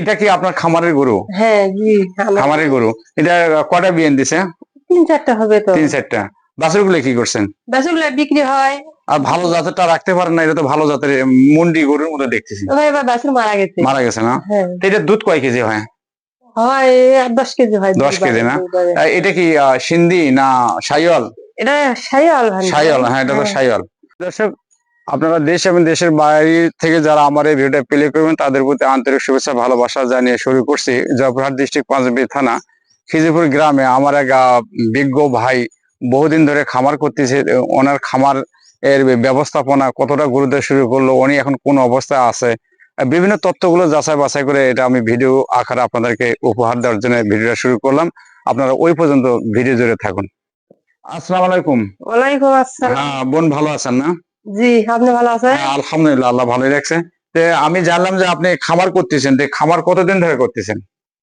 এটা কি আপনার খামারের গরু? হ্যাঁ জি খামারের। গরু। এটা কটা বিয়েন দিছে? তিন চারটা হবে তো। তিন চারটা। বাছুরগুলো কি করছেন? বেসগুলো বিক্রি হয়। আর ভালো জাতেরটা রাখতে পারেন না এটা তো ভালো জাতের মুন্ডি গরুর মতো দেখতেছি। এবার মারা গেছে। মারা গেছে না? হ্যাঁ। এটা দুধ কয় কেজি হয়? হয় দশ কেজি হয় দশ কেজি না? এটা কি সিন্ধি না সাইওয়াল এটা ভান্ডার। সাইওয়াল হ্যাঁ এটা তো সাইওয়াল দর্শক আপনারা দেশ এবং দেশের বাইরে থেকে যারা আমার এই ভিডিওটা প্লে করবেন তাদের প্রতি আন্তরিক শুভেচ্ছা ভালোবাসা জানিয়ে শুরু করছি জয়পুরহাট ডিস্ট্রিক্ট পাঁচবি থানা খিজিপুর গ্রামে। আমার এক বিজ্ঞ ভাই বহুদিন ধরে খামার করতেছে ওনার খামার এর ব্যবস্থাপনা কতটা গুরুত্ব শুরু করল উনি এখন কোন অবস্থায় আছে বিভিন্ন তথ্যগুলো যাচাই বাছাই করে এটা আমি ভিডিও আকারে আপনাদেরকে উপহার দেওয়ার জন্য ভিডিওটা শুরু করলাম। আপনারা ওই পর্যন্ত ভিডিও জুড়ে থাকুন। আসসালামু আলাইকুম। ওয়ালাইকুম আসসালাম। হ্যাঁ বোন ভালো আছেন না? জি আপনি ভালো আছেন? হ্যাঁ, আলহামদুলিল্লাহ আল্লাহ ভালোই রাখছে। তে আমি জানলাম যে আপনি খামার করতেছেন। তো খামার কতদিন ধরে করতেছেন?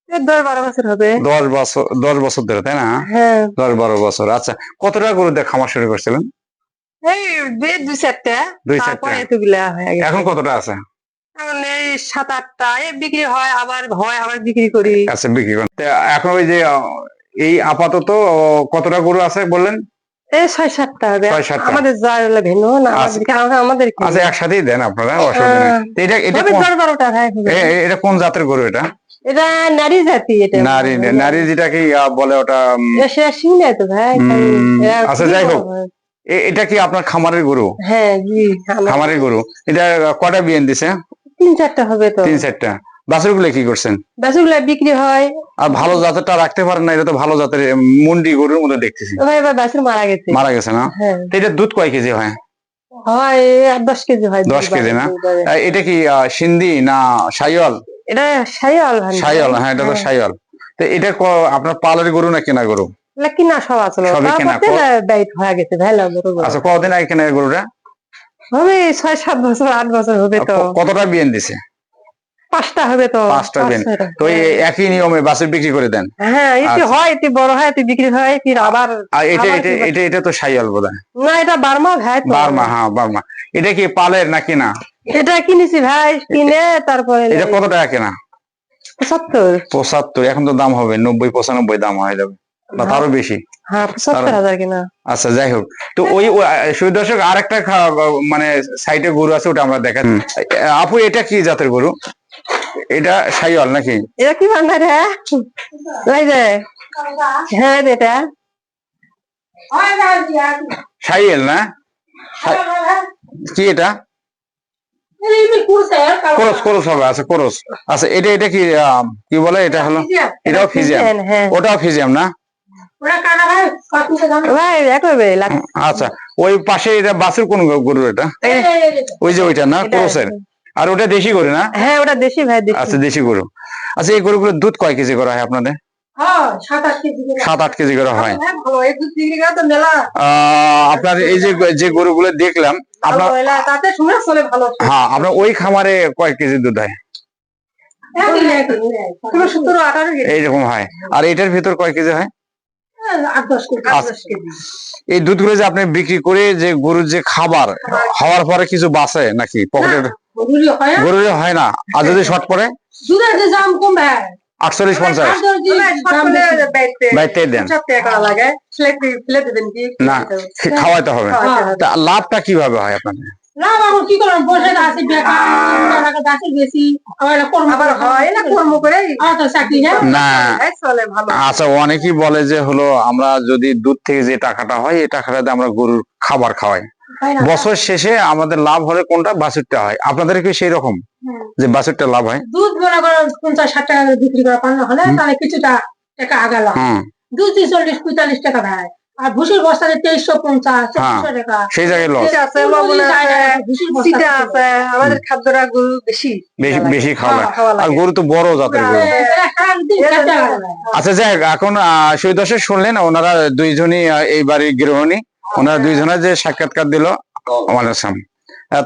দশ বারো বছর হবে। দশ বছর দশ বছর ধরে তাই না? হ্যাঁ। দশ বারো বছর আচ্ছা। কত টাকা গরু দিয়ে খামার শুরু করছিলেন? এই দুই দুই চারটা। দুই চারটা। এতগুলা হয়ে গেছে। এখন কতটা আছে? এখন এই সাত আটটা। এই বিক্রি হয় আবার হয় আবার বিক্রি করি। আচ্ছা বিক্রি করেন। এখন ওই যে এই আপাতত কতটা গরু আছে বললেন? এই ছয় সাতটা হবে। আমাদের হলো না আচ্ছা। আমাদের আচ্ছা একসাথেই দেন আপনারা এটা এটা কোন- এটা জাতের গরু এটা? এটা নারী জাতি এটা। নারী নারী যেটাকে আহ, বলে ওটা শিং নাই তো ভাই আচ্ছা, কি যাই হোক। এটা কি আপনার খামারের গরু? হ্যাঁ জি খামারের গরু। এটা কটা বিয়েন দিছে? তিন চারটা হবে তো। তিন চারটা। বাছুরগুলো কি করছেন? বেসগুলো বিক্রি হয়। আর ভালো জাতেরটা রাখতে পারেন না এটা তো ভালো জাতের মুন্ডি গরুর মতো দেখতেছি। তবে এবার বেসুর মারা গেছে। মারা গেছে না? হ্যাঁ। তো এটা দুধ কয় কেজি হয়? হয় দশ কেজি হয় দশ কেজি না? এটা কি সিন্ধি না সাইওয়াল এটা ভান্ডার। সাইওয়াল হ্যাঁ এটা তো হ্যাঁ। সাইওয়াল তো এটা আপনার পালের গরু না কেনা গরু? কিনা সব আছে সবই কেনা। ব্যয় হয়ে গেছে ভেলা বড়। আচ্ছা কতদিন আগে কেনা গরুটা? হবে ছয় সাত বছর আট বছর হবে তো। কতটা বিয়েন দিছে পাঁচটা হবে তো পাঁচটা দিন। তো একই নিয়মে বাছুর বিক্রি করে দেন। হ্যাঁ এটি আচ্ছা। হয় এটি বড় হয় এটি বিক্রি হয় ফির আবার এটা এটা এটা এটা তো বোধ হয় না এটা বার্মা ভাই বার্মা হ্যাঁ বার্মা। এটা কি পালের না? এটা কিনেছি ভাই কিনে তারপরে এটা কত টাকা কেনা? পঁচাত্তর। পঁচাত্তর এখন তো দাম হবে নব্বই পঁচানব্বই দাম হয়ে যাবে। বা তারও বেশি। হ্যাঁ আচ্ছা যাই হোক। তো ওই সুই দর্শক আর একটা মানে সাইডে গরু আছে ওটা আমরা দেখা আপু এটা কি জাতের গরু? এটা সাইওয়াল নাকি? এটা কি ভান্ডার হ্যাঁ ওই যে হ্যাঁ এটা। সাইয়েল না? কি এটা? কোরস কোরস হবে আচ্ছা কোরস। আচ্ছা এটা এটা কি কি বলে? এটা হলো এটাও ফিজিয়াম। হ্যাঁ। ওটাও ফিজিয়াম না? আচ্ছা ওই পাশে এটা বাসের কোন গরু এটা? ওই যে ওইটা না ক্রসের? আর ওটা দেশি গরু না? হ্যাঁ ওটা দেশি ভাই দেশি। আচ্ছা দেশি গরু। আচ্ছা এই গরুগুলোর দুধ কয় কেজি করা হয় আপনাদের? সাত আট কেজি করে। হয়। আহ, আপনার এই যে যে গরুগুলো দেখলাম আপনার হ্যাঁ আপনার ওই খামারে কয় কেজি দুধ হয়? কেজি। এইরকম হয়। আর এটার ভিতর কয় কেজি হয়? কেজি এই দুধগুলো যে আপনি বিক্রি করে যে গরুর যে খাবার হওয়ার পরে কিছু বাঁচে নাকি? পকেটের গরুরি হয় না? গরুর হয় না। আর যদি শর্ট পড়ে দুধের যে দাম কম ভাই আটচল্লিশ পঞ্চাশ। বাইতে। দেন। না খাওয়াইতে হবে। লাভটা কীভাবে হয় আপনাদের? না আচ্ছা অনেকেই বলে যে হলো আমরা যদি দুধ থেকে যে টাকাটা হয় এই টাকাটা আমরা গরুর খাবার খাওয়াই। বছর শেষে আমাদের লাভ হলে কোনটা? বাছুরটা হয়। আপনাদের কি সেই রকম যে বাছুরটা লাভ হয়? দুধ মনে করো পঞ্চাশ ষাট টাকা করে বিক্রি করা পান্ন হলে তাহলে কিছুটা টাকা আগালাম হুম। দুধ দিয়ে চল্লিশ পঁয়তাল্লিশ টাকা ভাই আর ভুসির বস্তাতে তেইশশো পঞ্চাশ টাকা। সেই জায়গায় লস আছে, আছে, আমাদের খাদ্যটা গরু বেশি। খাওয়া হ্যাঁ, আর গরু তো বড় জাতের গরু। আচ্ছা যাই হোক, এখন সেই দশে শুনলেন ওনারা দুইজনই এই বাড়ির গৃহণী। ওনারা দুইজনের যে সাক্ষাৎকার দিল আমাদের সামনে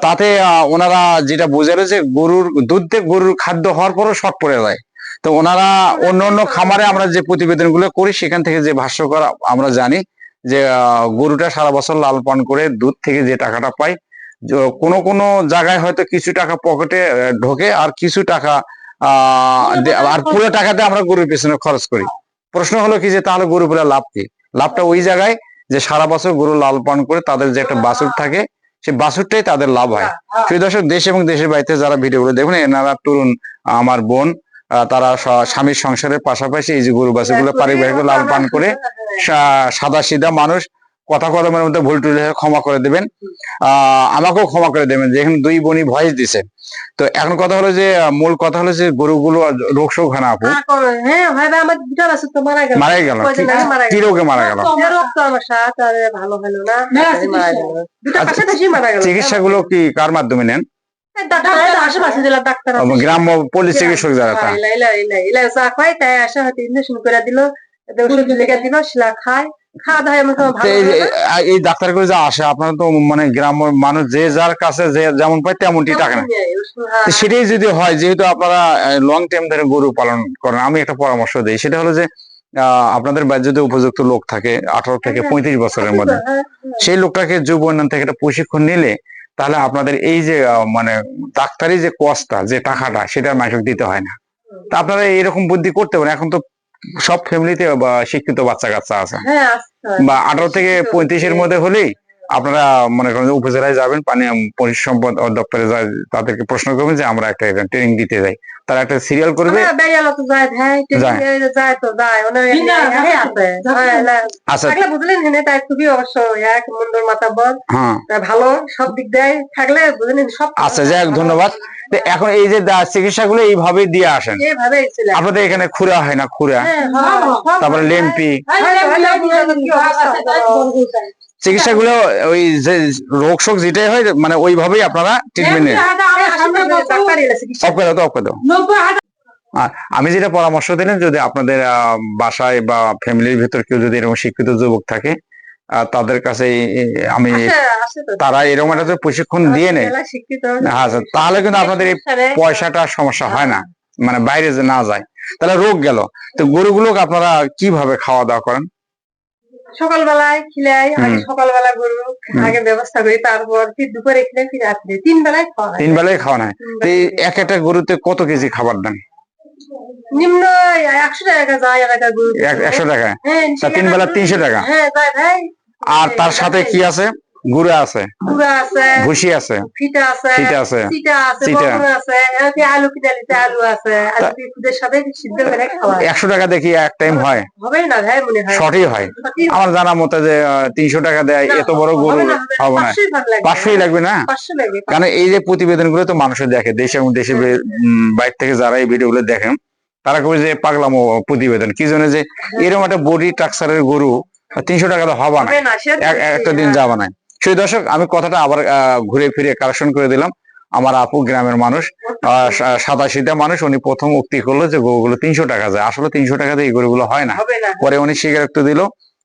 তাতে আহ, ওনারা যেটা বোঝালো যে গরুর দুধ দিয়ে গরুর খাদ্য হওয়ার পরও শর্ট পড়ে যায়। তো ওনারা অন্য অন্য খামারে আমরা যে প্রতিবেদনগুলো করি সেখান থেকে যে ভাষ্যকর আমরা জানি যে আহ, গরুটা সারা বছর লাল পান করে দুধ থেকে যে টাকাটা পাই কোনো কোনো জায়গায় হয়তো কিছু টাকা পকেটে আহ, ঢোকে আর কিছু টাকা আহ আর পুরো টাকাতে আমরা গরুর পেছনে খরচ করি। প্রশ্ন হলো কি যে তাহলে গরু বলে লাভ কি? লাভটা ওই জায়গায় যে সারা বছর গরু লাল পান করে তাদের যে একটা বাছুর থাকে সেই বাছুরটাই তাদের লাভ হয়। প্রিয় দর্শক দেশ এবং দেশের বাড়িতে যারা ভিডিওগুলো দেখুন এনারা তরুণ আমার বোন আহ, তারা স্বামীর সংসারের পাশাপাশি এই যে গরু বাছুরগুলো পারিবারিক লাল পান করে সাদা সিধা মানুষ কথা কলমের মধ্যে ভুল টুল ক্ষমা করে দেবেন। আহ আমাকেও ক্ষমা করে দেবেন যেখানে দুই বনি ভয়েস দিছে। তো এখন কথা হলো যে মূল কথা হলো যে গরুগুলো রোগ শোক হয় না আপু? হ্যাঁ তো মারা গেল। মারাই গেল। কয়দিন মারা কি গেল। রোগে মারা গেল। এ রোগ তো আমার সাথে আর ভালো হলো না। না, তাই মারা গেল। দুটা আচ্ছা, পাশাপাশি মারা গেল। চিকিৎসাগুলো কি কার মাধ্যমে নেন। গ্রাম্য পল্লী চিকিৎসক যারা তা। হ্যাঁ, ইলা ইলা খায় তাই আসে হয়তো ইঞ্জেকশন করে দিল ওষুধ লিখে দিল শিলা খায়। এই এই ডাক্তারগুলো যে আসে আপনারা তো মানে গ্রাম্য মানুষ যে যার কাছে যে যেমন পায় তেমনটি টাকা নেয় সেটাই যদি হয় যেহেতু আপনারা লং টাইম ধরে গরু পালন করেন আমি একটা পরামর্শ দিই সেটা হলো যে আপনাদের বাড়িতে যদি উপযুক্ত লোক থাকে আঠারো থেকে পঁয়ত্রিশ বছরের মধ্যে হ্যাঁ, সেই লোকটাকে যুব উন্নয়ন থেকে একটা প্রশিক্ষণ নিলে তাহলে আপনাদের এই যে মানে ডাক্তারি যে কস্টটা যে টাকাটা সেটা মাসিক দিতে হয় না। তা আপনারা এরকম বুদ্ধি করতে পারেন এখন তো সব ফ্যামিলিতে বা শিক্ষিত বাচ্চা কাচ্চা আছে হ্যাঁ হয়। বা আঠারো থেকে পঁয়ত্রিশের মধ্যে হলেই আপনারা মনে করেন যে উপজেলায় যাবেন পানি পরিসম্পদ দপ্তরে যায় তাদেরকে প্রশ্ন করবেন যে আমরা একটা ট্রেনিং দিতে যাই। তারা একটা সিরিয়াল করবে। আমরা বেরিয়ালো তো যায় ভাই যায়। টেলিভিশনে যায় তো যায় ওনার বিনা হ্যাঁ আছে। হ্যাঁ, না, আচ্ছা। থাকলে বুঝলেন হেনে তাই খুবই অবশ্য এক বল। হ্যাঁ। ভালো সব দিক দেয় থাকলে বুঝলেন সব আচ্ছা যাই হোক ধন্যবাদ। এখন এই যে দা- চিকিৎসাগুলো এইভাবে দিয়ে আসেন। আপনাদের এখানে খুরা হয় না খুরা হ্যাঁ, হ্যাঁ, তারপরে লেম্পি। হ্যাঁ, চিকিৎসাগুলো ওই যে রোগ শোক যেটাই হয় মানে ওইভাবেই আপনারা ট্রিটমেন্ট নেন ডাক্তার এলে চিকিৎসা অফ করে দাও অফ করে। দাও আর আমি যেটা পরামর্শ দিলেন যদি আপনাদের বাসায় বা ফ্যামিলির ভিতর কেউ যদি এরকম শিক্ষিত যুবক থাকে তাদের কাছে আমি। তারা এরকম একটা প্রশিক্ষণ দিয়ে নেয় হ্যাঁ স্যার, তাহলে কিন্তু আপনাদের এই পয়সাটা সমস্যা হয় না। মানে বাইরে যে না যায়। তাহলে রোগ গেল। তো গরুগুলোকে আপনারা কীভাবে খাওয়া দাওয়া করেন? সকালবেলায় খিলাই আগে। সকালবেলা গরু আগে ব্যবস্থা করি তারপর ফির দুপুরে খিলাই ফির রাত্রে। তিন বেলায় খাওয়া তিন বেলায় খাওয়া হয়। এই এক একটা গরুতে কত কেজি খাবার দেন? নিম্ন একশো টাকা যায় এক একটা গরু এক- একশো টাকা হ্যাঁ তিন বেলা তিনশো টাকা? হ্যাঁ ভাই আর তার সাথে কি আছে? গুড়া আছে। আছে ভুসি আছে। ফিটা আছে ফিটা আছে। সিটা আছে। আছে আলু আছে। আলু সাথে সিদ্ধ করে খাওয়া হয়। একশো টাকা দেখি এক টাইম হয়। হবে না ভাই মনে হয়। শর্টই হয়। আমার জানা মতে যে তিনশো টাকা দেয় এত বড় গরু হবে না, হবে না। পাঁচশোই ভাগ লাগবে। না? পাঁচশো লাগবে কারণ এই যে প্রতিবেদনগুলো তো মানুষের দেখে দেশ এবং দেশের বে- বাইরে থেকে যারা এই ভিডিও গুলো দেখেন তারা কবে যে পাগলাম প্রতিবেদন। কি জন্য যে এরকম একটা বডি ট্রাকচারের গরু তিনশো টাকা তো হবা না। একটা দিন হ্যাঁ। যাওয়া নাই সেই দর্শক আমি কথাটা আবার ঘুরে ফিরে কারেকশন করে দিলাম। আমার আপু গ্রামের মানুষ সিধা মানুষ উনি প্রথম উক্তি করল যে গরুগুলো তিনশো টাকা যায়। আসলে তিনশো টাকাতে এই গরুগুলো হয় না। পরে উনি স্বীকারোক্ত দিল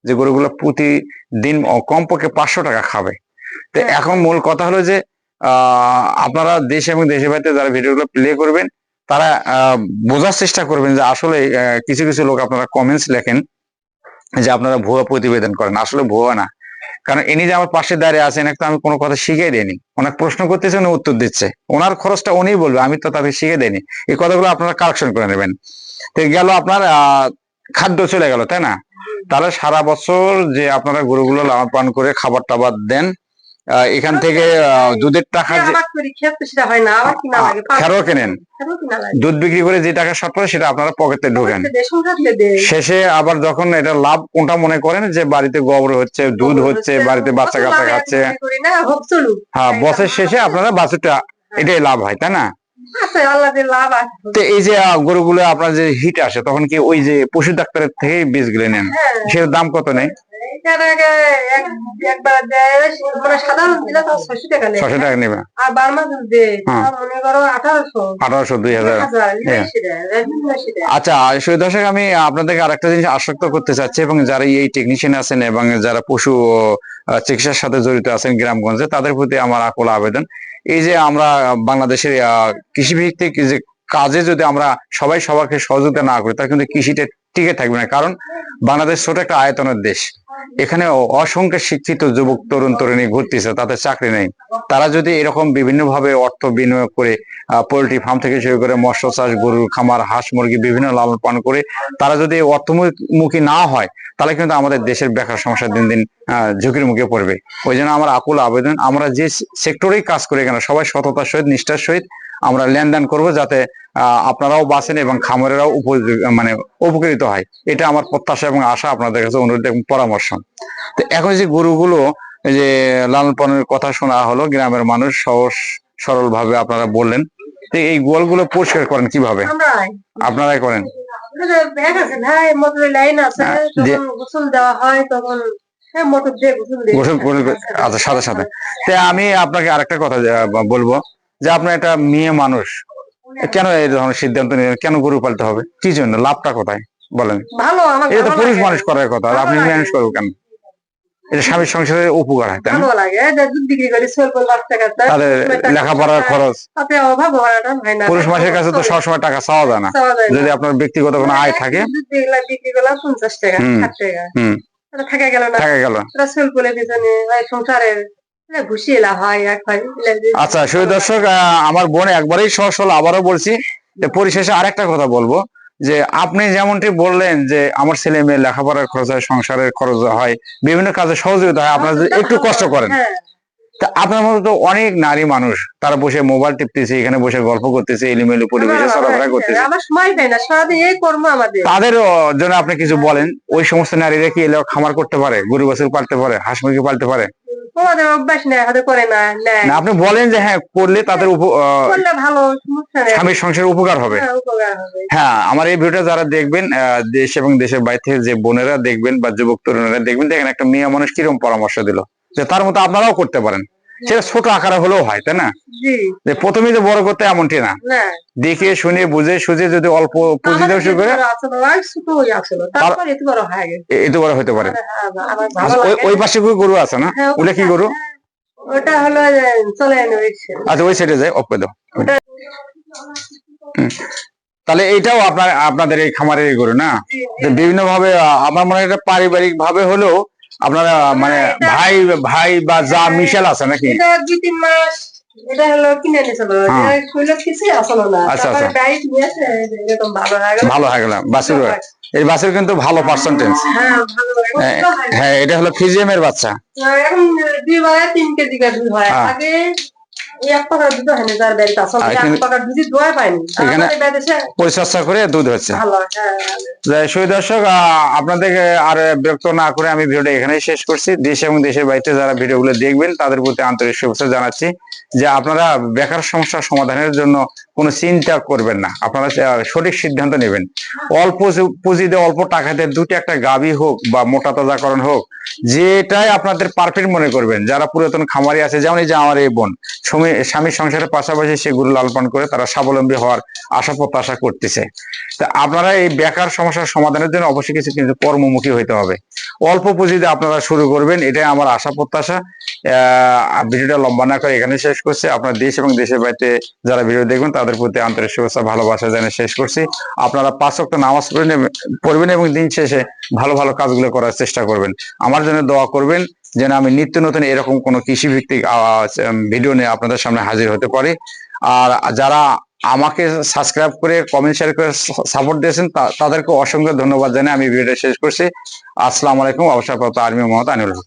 যে গরুগুলো প্রতিদিন কমপক্ষে পাঁচশো টাকা খাবে। তো হ্যাঁ। এখন মূল কথা হলো যে আহ, আপনারা দেশ এবং দেশের বাইরে যারা ভিডিওগুলো প্লে করবেন তারা আহ, বোঝার চেষ্টা করবেন যে আসলে কিছু কিছু লোক আপনারা কমেন্টস লেখেন যে আপনারা ভুয়া প্রতিবেদন করেন। আসলে ভুয়া না। কারণ ইনি যে আমার পাশে দাঁড়িয়ে আছেন একটা আমি কোনো কথা শিখিয়ে দেয়নি অনেক প্রশ্ন করতেছে, উনি উত্তর দিচ্ছে। ওনার খরচটা উনি বলবে, আমি তো তাদের শিখে দেয়নি এই কথাগুলো আপনারা কালেকশন করে নেবেন। তো গেল আপনার খাদ্য চলে গেল, তাই না? তাহলে সারা বছর যে আপনারা গরুগুলো লালন পালন করে খাবার টাবার দেন এখান থেকে দুধের টাকা হয় খেরো কেনেন। দুধ বিক্রি করে যে টাকা পড়ে সেটা আপনারা পকেটে ঢোকেন। শেষে আবার যখন এটা লাভ কোনটা মনে করেন যে বাড়িতে গোবর হচ্ছে দুধ হচ্ছে বাড়িতে বাচ্চা কাচ্চা খাচ্ছে। না হ্যাঁ বছর শেষে আপনারা বাছুরটা এটাই লাভ হয় তাই না? এই যে গরুগুলো আপনার যে হিট আসে তখন কি ওই যে পশু ডাক্তারের থেকেই বীজগুলো নেন? হ্যাঁ। সেটার দাম কত নেই হ্যাঁ। আচ্ছা দর্শক আমি আপনাদেরকে আরেকটা জিনিস আশ্বস্ত করতে চাচ্ছি এবং যারা এই টেকনিশিয়ান আছেন এবং যারা পশু চিকিৎসার সাথে জড়িত আছেন গ্রামগঞ্জে তাদের প্রতি আমার আকুল আবেদন। এই যে আমরা বাংলাদেশের কৃষিভিত্তিক যে কাজে যদি আমরা সবাই সবাইকে সহযোগিতা না করি, তাহলে কিন্তু কৃষিটা টিকে থাকবে না। কারণ বাংলাদেশ ছোট একটা আয়তনের দেশ। এখানে অসংখ্য শিক্ষিত যুবক, তরুণ, তরুণী ঘুরতেছে, তাদের চাকরি নেই। তারা যদি এরকম বিভিন্ন ভাবে অর্থ বিনিয়োগ করে পোল্ট্রি ফার্ম থেকে শুরু করে মৎস্য চাষ গরুর খামার, হাঁস, মুরগি বিভিন্ন লালন পালন করে, তারা যদি অর্থমুখী না হয়, তাহলে কিন্তু আমাদের দেশের বেকার সমস্যা দিন দিন ঝুঁকির মুখে পড়বে। ওই জন্য আমার আকুল আবেদন, আমরা যে সেক্টরেই কাজ করি কেন সবাই সততার সহিত, নিষ্ঠার সহিত আমরা লেনদেন করব যাতে আপনারাও বাঁচেন এবং খামারেরাও উপযোগ মানে উপকৃত হয়। এটা আমার প্রত্যাশা এবং আশা আপনাদের কাছে অনুরোধ এবং পরামর্শ। তো এখন যে গরুগুলো যে লালন পালনের কথা শোনা হলো গ্রামের মানুষ সহজ সরল ভাবে আপনারা বললেন তো এই গোয়ালগুলো পরিষ্কার করেন কীভাবে? আপনারাই করেন। হ্যাঁ, আমি আপনাকে আরেকটা কথা বলব। যে আপনার একটা মেয়ে মানুষ কেন এই ধরনের সিদ্ধান্ত নিলেন? কেন গরু পালতে হবে? কি জন্য? লাভটা কোথায়? বলেন। ভালো এটা তো পুরুষ মানুষ করার কথা আপনি মানুষ করব কেন? এটা স্বামীর সংসারে উপকার হয় তাদের লেখাপড়ার খরচ। পুরুষ মানুষের কাছে তো সবসময় টাকা চাওয়া যায় না। যদি আপনার ব্যক্তিগত কোনো আয় থাকে। পঞ্চাশ টাকা থাকা গেল না। থাকে গেল। সংসারের হয় আচ্ছা সুই দর্শক আহ, আমার বোন একবারেই সহজ সরল আবারও বলছি যে পরিশেষে আরেকটা কথা বলব যে আপনি যেমনটি বললেন যে আমার ছেলে মেয়ে লেখাপড়ার খরচ হয় সংসারের খরচ হয় বিভিন্ন কাজে সহযোগিতা হয় আপনারা যদি একটু কষ্ট করেন। হ্যাঁ তা আপনার মতো তো অনেক নারী মানুষ তারা বসে মোবাইল টিপতেছে এখানে বসে গল্প করতেছে এলিমেলি পরিবেশে চলাফেরা করতেছে। আমার সময় পাই না সারাদিন এই কর্ম আমাদের। তাদের জন্য আপনি কিছু বলেন ওই সমস্ত নারীরা কি এলে খামার করতে পারে গরু বাছুর পালতে পারে হাঁস মুরগি পালতে পারে? আপনি বলেন যে হ্যাঁ করলে তাদের স্বামীর সংসারে উপকার হবে। হ্যাঁ, উপকার হবে। হ্যাঁ আমার এই ভিডিওটা যারা দেখবেন আহ, দেশ এবং দেশের বাইরে থেকে যে বোনেরা দেখবেন বা যুবক তরুণেরা দেখবেন দেখেন একটা মেয়ে মানুষ কীরকম পরামর্শ দিল। যে তার মতো আপনারাও করতে পারেন। সেটা ছোট আকারে হলেও হয় তাই না? যে প্রথমেই যে বড় করতে এমনটি না। না। দেখে শুনে বুঝে সুঝে যদি অল্প পুঁজি দেওয়া শুরু করে তারপরে এত বড় হয়ে হতে পারে। হ্যাঁ, ভালো আচ্ছা, ওই- পাশে গরু আছে না? হ্যাঁ, ওগুলা কি গরু? ওটা হলো চলে আচ্ছা ওই সাইডে যায় অপ দাও। তাহলে এইটাও আপনার আপনাদের এই খামারের গরু না? বিভিন্ন ভাবে আমার মনে হয় পারিবারিক ভাবে হলেও আপনারা মানে ভাই ভাই বা যা মিশেল আছে নাকি? এটা দুই তিন মাস এটা হলো কিনে নিছিল হ্যাঁ। কিছুই আসলো না। আচ্ছা, তারপরে আচ্ছা। ডাইট নিয়েছে এরকম ভালো হয়ে গেল। ভালো হয়ে গেল। বাসুর এই বাসুর কিন্তু ভালো পার্সেন্টেজ হ্যাঁ হয়। হ্যাঁ এটা হলো ফিজিএম এর বাচ্চা এখন দুই বেলা তিন কেজি গাছ হয় হ্যাঁ। আগে পরিচর্যা করে দুধ হচ্ছে। হ্যাঁ সুই দর্শক আপনাদেরকে আর বিরক্ত না করে আমি ভিডিওটা এখানেই শেষ করছি। দেশ এবং দেশের বাড়িতে যারা ভিডিওগুলো দেখবেন তাদের প্রতি আন্তরিক শুভেচ্ছা জানাচ্ছি যে আপনারা বেকার সমস্যা সমাধানের জন্য কোনো চিন্তা করবেন না। আপনারা সঠিক সিদ্ধান্ত নেবেন। অল্প পুঁজি দিয়ে অল্প টাকাতে দুটি একটা গাভী হোক বা মোটা তাজাকরণ হোক, যেটাই আপনাদের পারফেক্ট মনে করবেন। যারা পুরাতন খামারি আছে, যেমন এই যে আমার এই বোন, স্বামী- স্বামীর সংসারের পাশাপাশি সে গরু লালন করে তারা স্বাবলম্বী হওয়ার আশা প্রত্যাশা করতেছে। তা আপনারা এই বেকার সমস্যার সমাধানের জন্য অবশ্যই কিছু কিন্তু কর্মমুখী হইতে হবে। অল্প পুঁজিতে আপনারা শুরু করবেন, এটাই আমার আশা প্রত্যাশা। আহ ভিডিওটা লম্বা না করে এখানে শেষ করছে। আপনার দেশ এবং দেশের বাড়িতে যারা ভিডিও দেখবেন তাদের প্রতি আন্তরিক শুভেচ্ছা, ভালোবাসা জানিয়ে শেষ করছি। আপনারা পাঁচ ওয়াক্ত নামাজ পড়বেন এবং- দিন শেষে ভালো ভালো কাজগুলো করার চেষ্টা করবেন। আমার জন্য দোয়া করবেন যেন আমি নিত্য নতুন এরকম কোনো কৃষি ভিত্তিক ভিডিও নিয়ে আপনাদের সামনে হাজির হতে পারি। আর যারা আমাকে সাবস্ক্রাইব করে কমেন্ট শেয়ার করে সাপোর্ট দিয়েছেন তাদেরকে অসংখ্য ধন্যবাদ জানিয়ে আমি ভিডিওটা শেষ করছি। আসসালামু আলাইকুম, অবসরপ্রাপ্ত আর্মি মোহাম্মদ আনিউল হক।